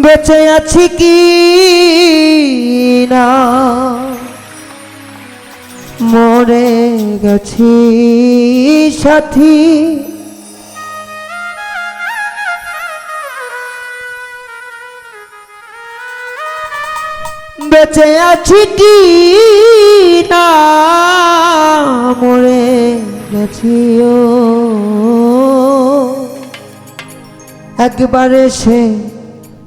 বেঁচে আছি কি না? মরে গেছি সাথী। বেঁচে আছি কি না? মরে গেছি, ও। একবারে সে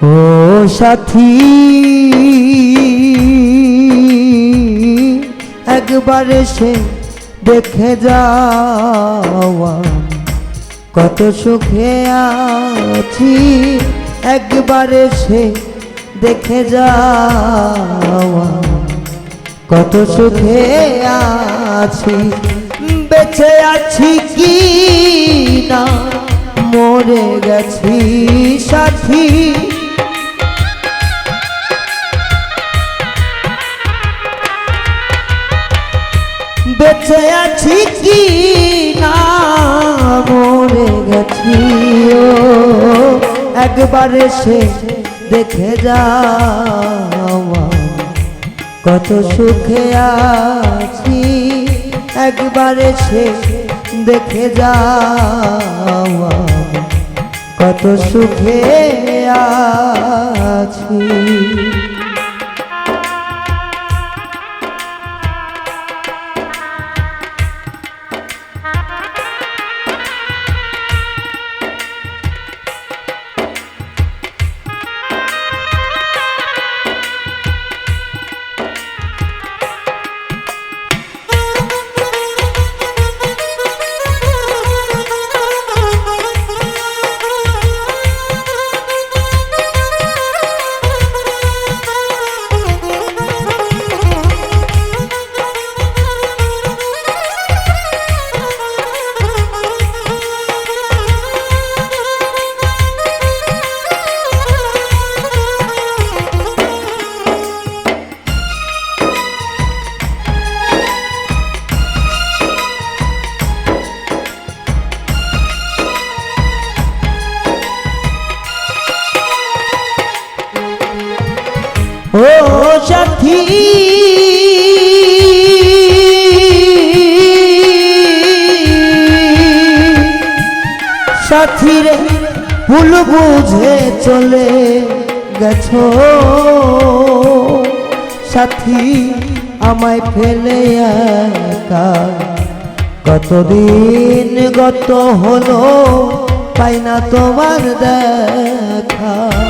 ও সাথী, একবার সে দেখে যাওয়া কত সুখে আছি, একবার সে দেখে যাওয়া কত সুখে আছি, বেঁচে আছি কি না? মরে গেছি সাথী। আছি কি না মরে গেছি ও? একবার সে দেখে যাওয়া কত সুখে আছি। একবারে সে দেখে যাওয়া কত সুখে আছি। সাথী রে বুঝে চলে গেছো। সাথী আমায় ফেলে একা। কতদিন গত হলো, পাই না তোমার দেখা।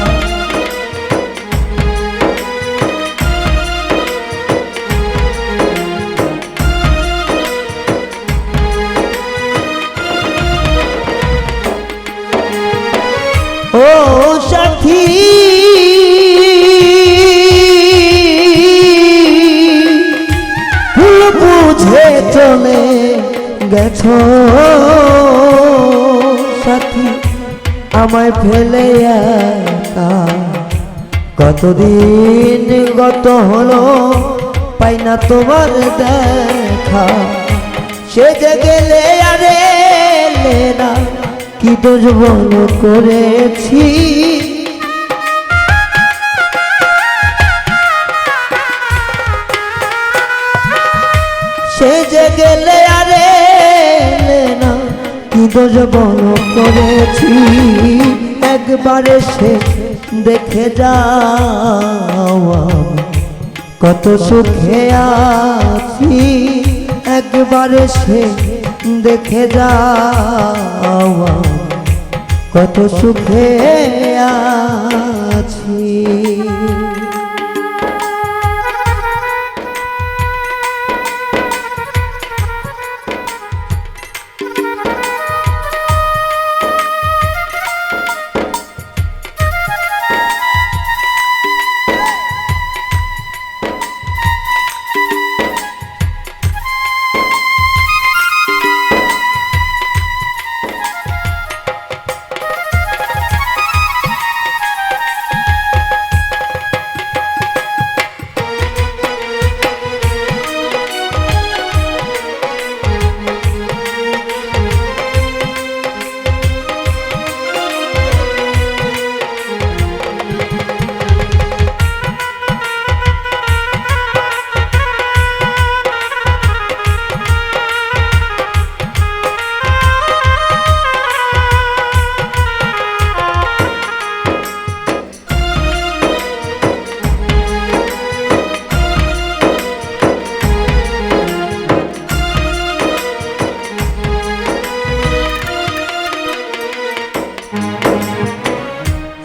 সাথী। ভুল বুঝে চলে গেছো সাথী। আমায় ফেলে একা। কতদিন গত হলো পাই না তোমার দেখা। সে যে গেলে আরে না, কি দোষ বল করেছি? যে গেলে আরে না। করেছি? একবারে সে দেখে যাওয়া কত সুখে আছি। একবারে সে দেখে যাও কত সুখে আছি।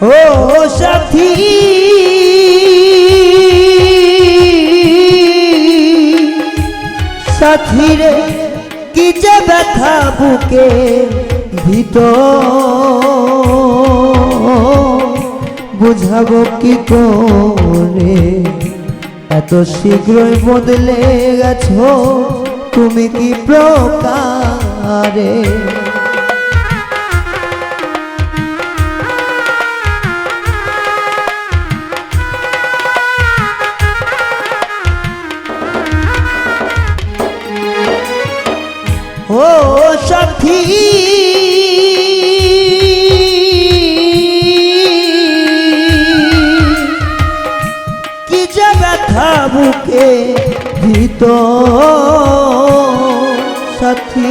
ও সাথী। সাথী কি যে ব্যথা বুকে ভিতর? বুঝাবো কি করে? এত শীঘ্রই বদলে গেছো, তুমি কি প্রকারে? কি যে ব্যথা বুকে ভিত? সাথী,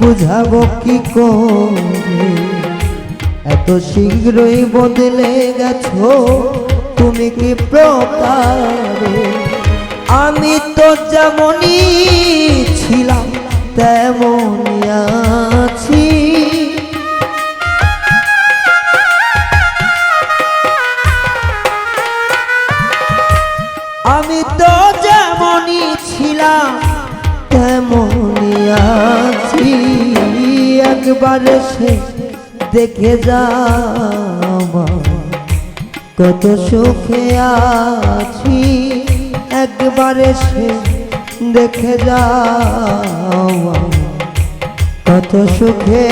বুঝাবো কি করে? এত শীঘ্রই বদলে গেছো, তুমি কি প্রকারে আমি তো যেমনই ছিলাম তেমনই আছি। আমি তো যেমনই ছিলাম, তেমনই আছি। একবার সে দেখে যাও কত সুখে আছি। একবারে সে দেখে যাও কত সুখে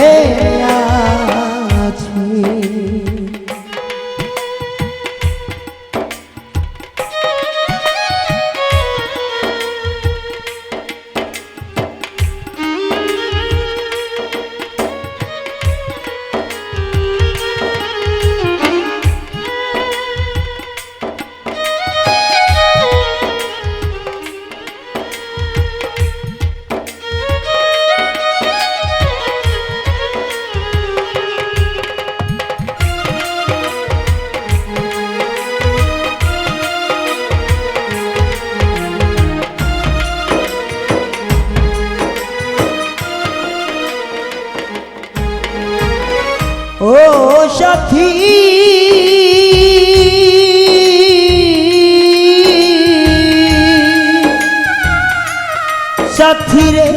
সাথীরে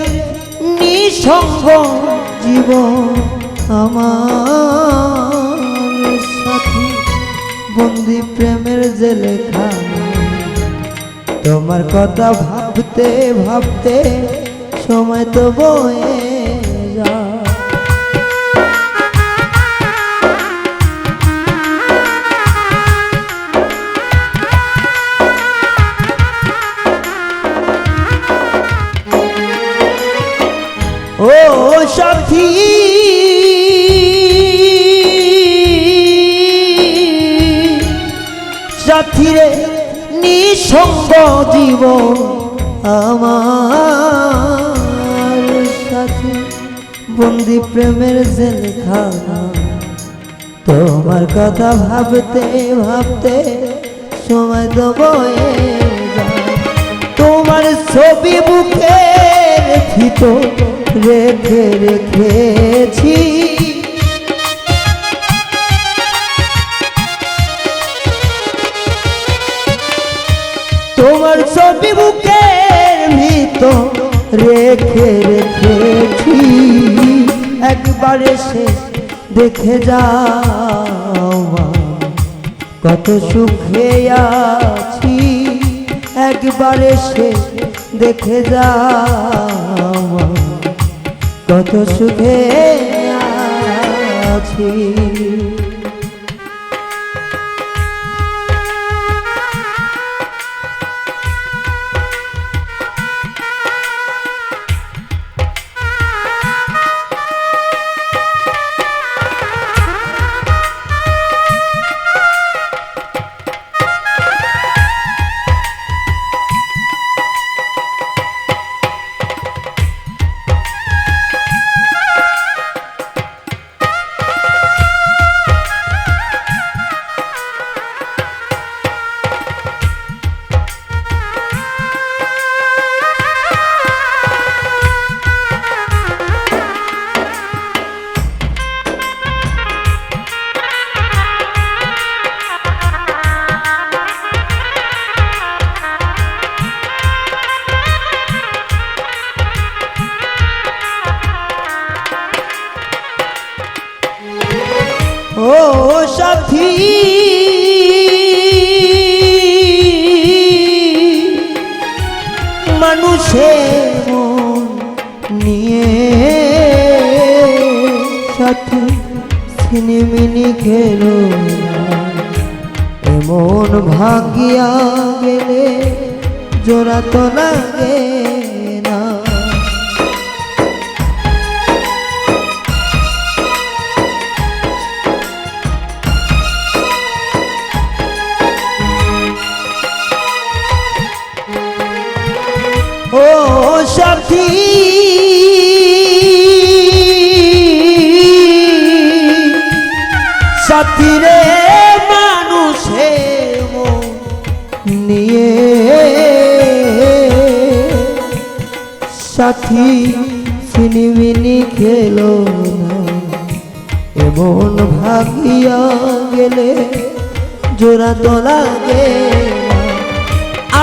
নিঃসঙ্গ জীব আমার সাথী। বন্দি প্রেমের যে লেখা তোমার কথা ভাবতে ভাবতে সময় তো বয়ে সাথীরে, নিঃসঙ্গ জীবন আমার। সাথী, বন্দি প্রেমের জেলখানা। তোমার কথা ভাবতে ভাবতে সময় যায়। তোমার ছবি বুকের ভিতর রেখে, রেখেছি। তোমার ছবি বুকের ভিতর রেখে, রেখেছি। একবার এসে দেখে যাও কত সুখে আছি। একবার এসে দেখে যাও কত সুখে আছি। সাথী মানুষের মন নিয়ে সাথী সিনেমিনি খেলো। এমন ভাগিয়া গেলে জোড়া তো লাগে সাথী রে মানুষের মন নিয়ে সাথী সিনিমিনি খেলো না এমন ভাগিয়া গেলে জোড়া তো লাগে না।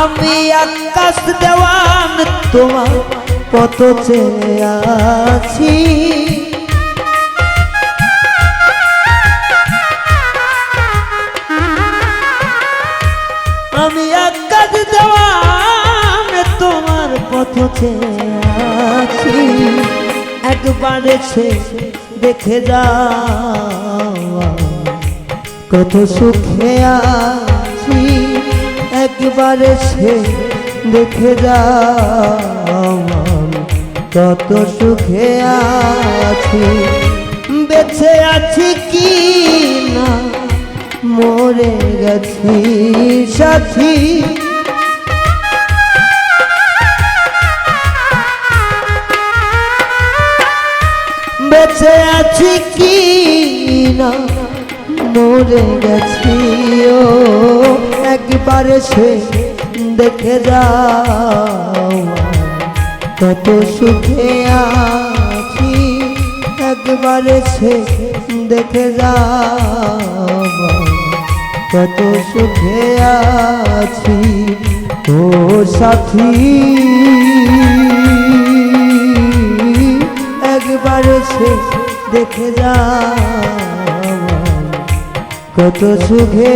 আমি আকাশ দেওয়ান তোমার কত চেয়ে আছি পথ আছি। একবার এসে দেখে যাও। কত সুখে আছি। একবার সে দেখে যাও। কত সুখে আছি। বেঁচে আছি কি না? মরে গেছি সাথী। বেঁচে আছি কি না? মরে গেছি, ও। একবার সে দেখে যাও। কত সুখে আছি, একবার সে দেখে যাও। কত সুখে আছি, ও সাথী। একবার সে দেখে যা কত সুখে